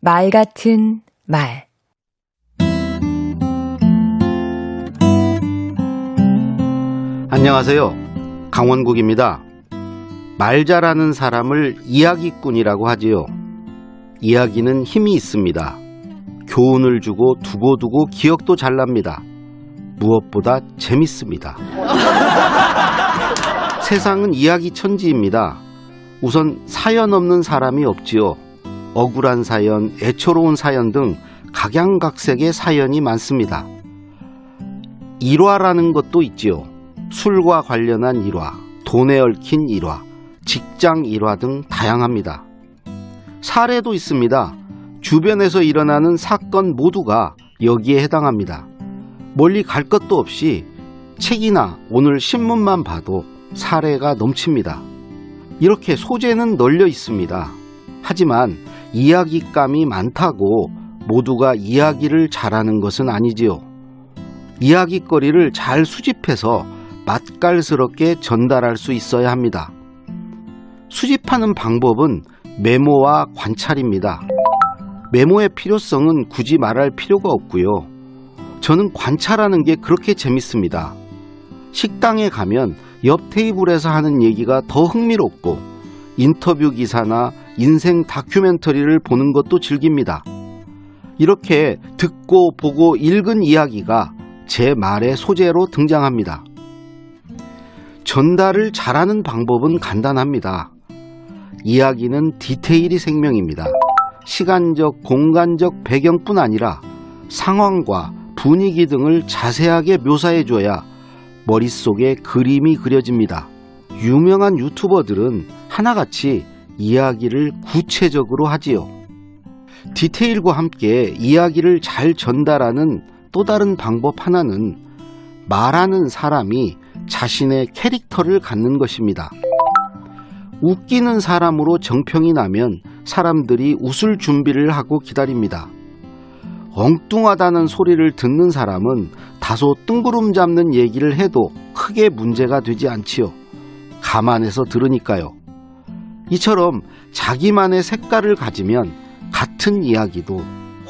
말 같은 말 안녕하세요. 강원국입니다. 말 잘하는 사람을 이야기꾼이라고 하지요. 이야기는 힘이 있습니다. 교훈을 주고 두고두고 기억도 잘 납니다. 무엇보다 재밌습니다. 세상은 이야기 천지입니다. 우선 사연 없는 사람이 없지요. 억울한 사연, 애처로운 사연 등 각양각색의 사연이 많습니다. 일화라는 것도 있지요. 술과 관련한 일화, 돈에 얽힌 일화, 직장 일화 등 다양합니다. 사례도 있습니다. 주변에서 일어나는 사건 모두가 여기에 해당합니다. 멀리 갈 것도 없이 책이나 오늘 신문만 봐도 사례가 넘칩니다. 이렇게 소재는 널려 있습니다. 하지만 이야기감이 많다고 모두가 이야기를 잘하는 것은 아니지요. 이야기거리를 잘 수집해서 맛깔스럽게 전달할 수 있어야 합니다. 수집하는 방법은 메모와 관찰입니다. 메모의 필요성은 굳이 말할 필요가 없고요. 저는 관찰하는 게 그렇게 재밌습니다. 식당에 가면 옆 테이블에서 하는 얘기가 더 흥미롭고 인터뷰 기사나 인생 다큐멘터리를 보는 것도 즐깁니다. 이렇게 듣고 보고 읽은 이야기가 제 말의 소재로 등장합니다. 전달을 잘하는 방법은 간단합니다. 이야기는 디테일이 생명입니다. 시간적, 공간적 배경뿐 아니라 상황과 분위기 등을 자세하게 묘사해줘야 머릿속에 그림이 그려집니다. 유명한 유튜버들은 하나같이 이야기를 구체적으로 하지요. 디테일과 함께 이야기를 잘 전달하는 또 다른 방법 하나는 말하는 사람이 자신의 캐릭터를 갖는 것입니다. 웃기는 사람으로 정평이 나면 사람들이 웃을 준비를 하고 기다립니다. 엉뚱하다는 소리를 듣는 사람은 다소 뜬구름 잡는 얘기를 해도 크게 문제가 되지 않지요. 감안해서 들으니까요. 이처럼 자기만의 색깔을 가지면 같은 이야기도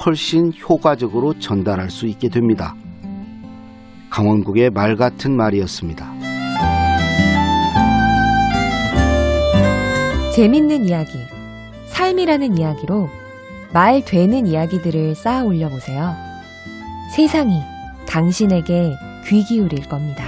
훨씬 효과적으로 전달할 수 있게 됩니다. 강원국의 말 같은 말이었습니다. 재밌는 이야기 삶이라는 이야기로 말 되는 이야기들을 쌓아 올려 보세요. 세상이 당신에게 귀 기울일 겁니다.